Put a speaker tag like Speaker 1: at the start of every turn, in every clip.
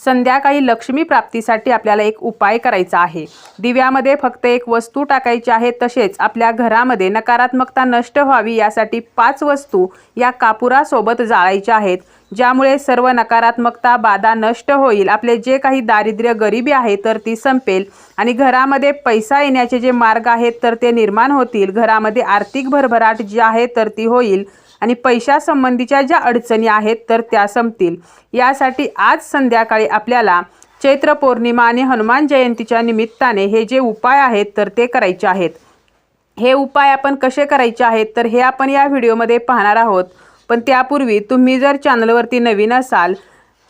Speaker 1: संध्याकाळी लक्ष्मी प्राप्तीसाठी आपल्याला एक उपाय करायचा आहे. दिव्यामध्ये फक्त एक वस्तू टाकायची आहे तसेच आपल्या घरामध्ये नकारात्मकता नष्ट व्हावी यासाठी पाच वस्तू या कापुरासोबत जाळायच्या आहेत. ज्यामुळे सर्व नकारात्मकता बाधा नष्ट होईल. आपले जे काही दारिद्र्य गरिबी आहे तर ती संपेल. आणि घरामध्ये पैसा येण्याचे जे मार्ग आहेत तर ते निर्माण होतील. घरामध्ये आर्थिक भरभराट जी आहे तर ती होईल. आणि पैशासंबंधीच्या ज्या अडचणी आहेत तर त्या संपतील. यासाठी आज संध्याकाळी आपल्याला चैत्र पौर्णिमा आणि हनुमान जयंतीच्या निमित्ताने हे जे उपाय आहेत तर ते करायचे आहेत. हे उपाय आपण कसे करायचे आहेत तर हे आपण या व्हिडिओमध्ये पाहणार आहोत. पण त्यापूर्वी तुम्ही जर चॅनलवरती नवीन असाल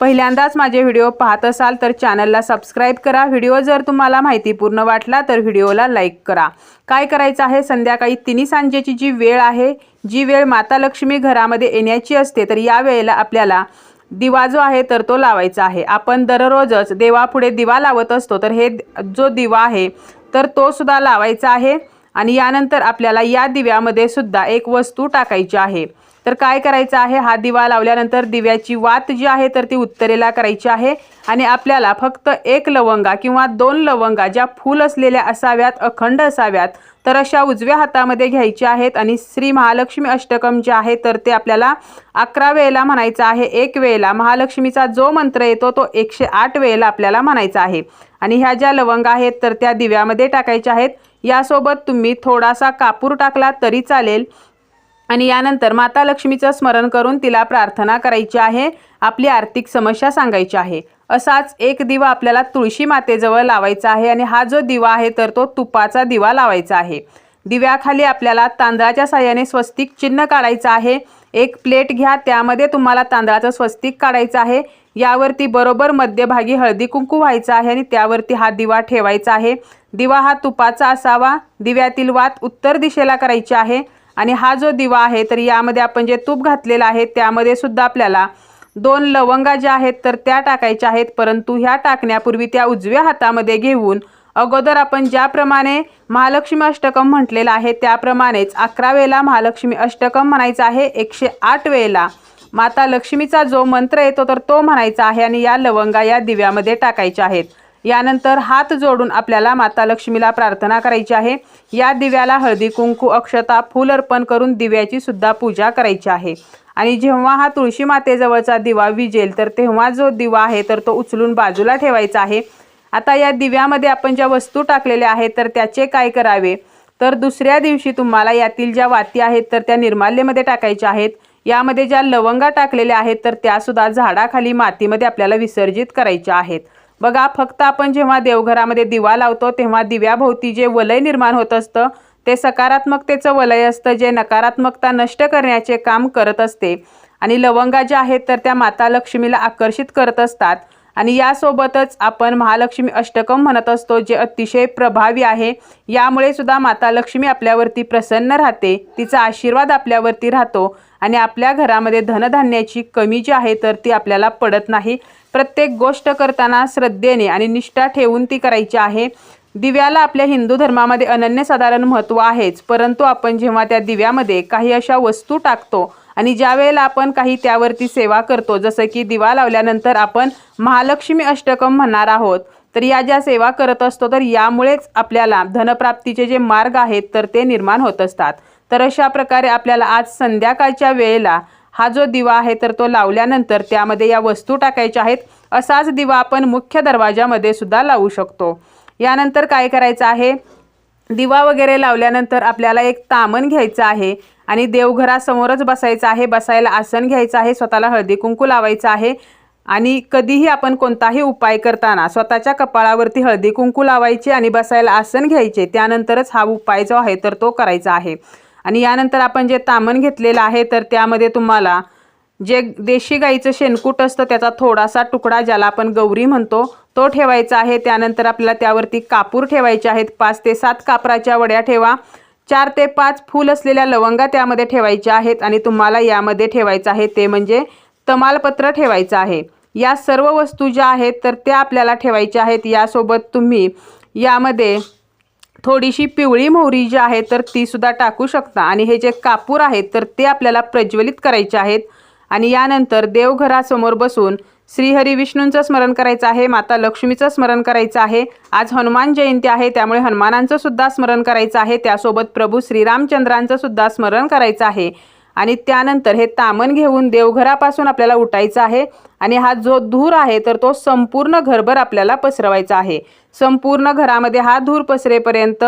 Speaker 1: पहिल्यांदाच माझे व्हिडिओ पाहत असाल तर चॅनलला सबस्क्राईब करा. व्हिडिओ जर तुम्हाला माहितीपूर्ण वाटला तर व्हिडिओला लाईक करा. काय करायचं आहे? संध्याकाळी तिन्ही सांजेची जी वेळ आहे जी वेळ माता लक्ष्मी घरामध्ये येण्याची असते तर या वेळेला आपल्याला दिवा जो आहे तर तो लावायचा आहे. आपण दररोजच देवापुढे दिवा लावत असतो तर हे जो दिवा आहे तर तो सुद्धा लावायचा आहे. आणि यानंतर आपल्याला या दिव्यामध्ये सुद्धा एक वस्तू टाकायची आहे. तर काय करायचं आहे? हा दिवा लावल्यानंतर दिव्याची वात जी आहे तर ती उत्तरेला करायची आहे. आणि आपल्याला फक्त एक लवंगा किंवा दोन लवंगा ज्या फूल असलेल्या असाव्यात अखंड असाव्यात तर अशा उजव्या हातामध्ये घ्यायच्या आहेत. आणि श्री महालक्ष्मी अष्टकम जे आहे तर ते आपल्याला अकरा वेळेला म्हणायचं आहे. एक वेळेला महालक्ष्मीचा जो मंत्र येतो तो एकशे आठ वेळेला आपल्याला म्हणायचा आहे. आणि ह्या ज्या लवंगा आहेत तर त्या दिव्यामध्ये टाकायच्या आहेत. यासोबत तुम्ही थोडासा कापूर टाकला तरी चालेल. आणि यानंतर माता लक्ष्मीचं स्मरण करून तिला प्रार्थना करायची आहे. आपली आर्थिक समस्या सांगायची आहे. असाच एक दिवा आपल्याला तुळशी मातेजवळ लावायचा आहे आणि हा जो दिवा आहे तर तो तुपाचा दिवा लावायचा आहे. दिव्याखाली आपल्याला तांदळाच्या साह्याने स्वस्तिक चिन्ह काढायचं आहे. एक प्लेट घ्या त्यामध्ये तुम्हाला तांदळाचं स्वस्तिक काढायचं आहे. यावरती बरोबर मध्यभागी हळदी कुंकू व्हायचं आहे आणि त्यावरती हा दिवा ठेवायचा आहे. दिवा हा तुपाचा असावा. दिव्यातील वात उत्तर दिशेला करायची आहे. आणि हा जो दिवा आहे तर यामध्ये आपण जे तूप घातलेलं आहे त्यामध्ये सुद्धा आपल्याला दोन लवंगा ज्या आहेत तर त्या टाकायच्या आहेत. परंतु ह्या टाकण्यापूर्वी त्या उजव्या हातामध्ये घेऊन अगोदर आपण ज्याप्रमाणे महालक्ष्मी अष्टकम म्हटलेलं आहे त्याप्रमाणेच अकरा वेळेला महालक्ष्मी अष्टकम म्हणायचं आहे एकशे आठ वेळेला. माता लक्ष्मीचा जो मंत्र येतो तर तो म्हणायचा आहे आणि या लवंगा या दिव्यामध्ये टाकायच्या आहेत. यानंतर हात जोडून आपल्याला माता लक्ष्मीला प्रार्थना करायची आहे. या दिव्याला हळदी कुंकू अक्षता फूल अर्पण करून दिव्याची सुद्धा पूजा करायची आहे. आणि जेव्हा हा तुळशी मातेजवळचा दिवा विजेल तर तेव्हा जो दिवा आहे तर तो उचलून बाजूला ठेवायचा आहे. आता या दिव्यामध्ये आपण ज्या वस्तू टाकलेल्या आहेत तर त्याचे काय करावे? तर दुसऱ्या दिवशी तुम्हाला यातील ज्या वाती आहेत तर त्या निर्माल्यमध्ये टाकायच्या आहेत. यामध्ये ज्या लवंगा टाकलेल्या आहेत तर त्यासुद्धा झाडाखाली मातीमध्ये आपल्याला विसर्जित करायच्या आहेत. बघा फक्त आपण जेव्हा देवघरामध्ये दिवा लावतो तेव्हा दिव्याभोवती जे वलय निर्माण होत असतं ते सकारात्मकतेचं वलय असतं जे नकारात्मकता नष्ट करण्याचे काम करत असते. आणि लवंगा ज्या आहेत तर त्या माता लक्ष्मीला आकर्षित करत असतात. आणि यासोबतच आपण महालक्ष्मी अष्टकम म्हणत असतो जे अतिशय प्रभावी आहे. यामुळे सुद्धा माता लक्ष्मी आपल्यावरती प्रसन्न राहते. तिचा आशीर्वाद आपल्यावरती राहतो. आणि आपल्या घरामध्ये धनधान्याची कमी जी आहे तर ती आपल्याला पडत नाही. प्रत्येक गोष्ट करताना श्रद्धेने आणि निष्ठा ठेवून ती करायची आहे. दिव्याला आपल्या हिंदू धर्मामध्ये अनन्यसाधारण महत्त्व आहेच. परंतु आपण जेव्हा त्या दिव्यामध्ये काही अशा वस्तू टाकतो आणि ज्या वेळेला आपण काही त्यावरती सेवा करतो जसं की दिवा लावल्यानंतर आपण महालक्ष्मी अष्टकम म्हणणार आहोत तर या ज्या सेवा करत असतो तर यामुळेच आपल्याला धनप्राप्तीचे जे मार्ग आहेत तर ते निर्माण होत असतात. तर अशा प्रकारे आपल्याला आज संध्याकाळच्या वेळेला हा जो दिवा आहे तर तो लावल्यानंतर त्यामध्ये या वस्तू टाकायच्या आहेत. असाच दिवा आपण मुख्य दरवाजामध्ये सुद्धा लावू शकतो. यानंतर काय करायचं आहे? दिवा वगैरे लावल्यानंतर आपल्याला एक तामण घ्यायचं आहे आणि देवघरासमोरच बसायचं आहे. बसायला आसन घ्यायचं आहे स्वतःला हळदी कुंकू लावायचं आहे आणि कधीही आपण कोणताही उपाय करताना स्वतःच्या कपाळावरती हळदी कुंकू लावायचे आणि बसायला आसन घ्यायचे. त्यानंतरच हा उपाय जो आहे तर तो करायचा आहे. आणि यानंतर आपण जे तामण घेतलेलं आहे तर त्यामध्ये तुम्हाला जे देशी गाईचं शेणकूट असतं त्याचा थोडासा तुकडा ज्याला आपण गौरी म्हणतो तो ठेवायचा आहे. त्यानंतर आपल्याला त्यावरती कापूर ठेवायचे आहेत. पाच ते सात कापराच्या वड्या ठेवा. चार ते पाच फूल असलेल्या लवंगा त्यामध्ये ठेवायच्या आहेत आणि तुम्हाला यामध्ये ठेवायचं आहे ते म्हणजे तमालपत्र ठेवायचं आहे. या सर्व वस्तू ज्या आहेत तर त्या आपल्याला ठेवायच्या आहेत. यासोबत तुम्ही यामध्ये थोडीशी पिवळी मोहरी जी आहे तर ती सुद्धा टाकू शकता. आणि हे जे कापूर आहेत तर ते आपल्याला प्रज्वलित करायचे आहेत. आणि यानंतर देवघरासमोर बसून श्रीहरी विष्णूंचं स्मरण करायचं आहे माता लक्ष्मीचं स्मरण करायचं आहे. आज हनुमान जयंती आहे त्यामुळे हनुमानांचं सुद्धा स्मरण करायचं आहे. त्यासोबत प्रभू श्रीरामचंद्रांचं सुद्धा स्मरण करायचं आहे. आणि त्यानंतर हे तामण घेऊन देवघरापासून आपल्याला उठायचं आहे. आणि हा जो धूर आहे तर तो संपूर्ण घरभर आपल्याला पसरवायचा आहे. संपूर्ण घरामध्ये हा धूर पसरेपर्यंत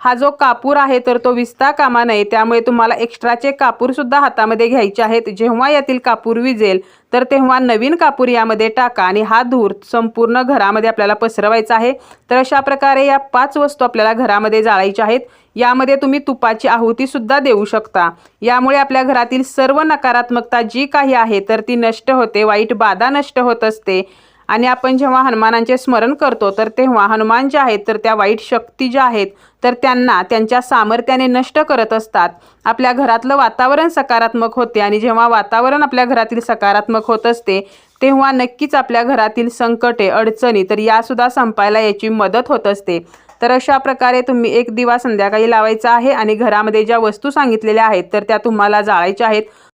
Speaker 1: हा जो कापूर आहे तर तो विसता कामा नये. त्यामुळे तुम्हाला एक्स्ट्राचे कापूरसुद्धा हातामध्ये घ्यायचे आहेत. जेव्हा यातील कापूर विजेल तर तेव्हा नवीन कापूर यामध्ये टाका आणि हा धूर संपूर्ण घरामध्ये आपल्याला पसरवायचा आहे. तर अशा प्रकारे या पाच वस्तू आपल्याला घरामध्ये जाळायच्या आहेत. यामध्ये तुम्ही तुपाची आहुतीसुद्धा देऊ शकता. यामुळे आपल्या घरातील सर्व नकारात्मकता जी काही आहे तर ती नष्ट होते वाईट बाधा नष्ट होत असते. आणि आपण जेव्हा हनुमानांचे स्मरण करतो तर तेव्हा हनुमान जे आहेत तर त्या वाईट शक्ती ज्या आहेत तर त्यांना त्यांच्या सामर्थ्याने नष्ट करत असतात. आपल्या घरातलं वातावरण सकारात्मक होते आणि जेव्हा वातावरण आपल्या घरातील सकारात्मक होत असते तेव्हा नक्कीच आपल्या घरातील संकटे अडचणी तर यासुद्धा संपायला याची मदत होत असते. तर अशा प्रकारे तुम्ही एक दिवा संध्याकाळी लावायचा आहे आणि घरामध्ये ज्या वस्तू सांगितलेल्या आहेत तर त्या तुम्हाला जाळायच्या आहेत.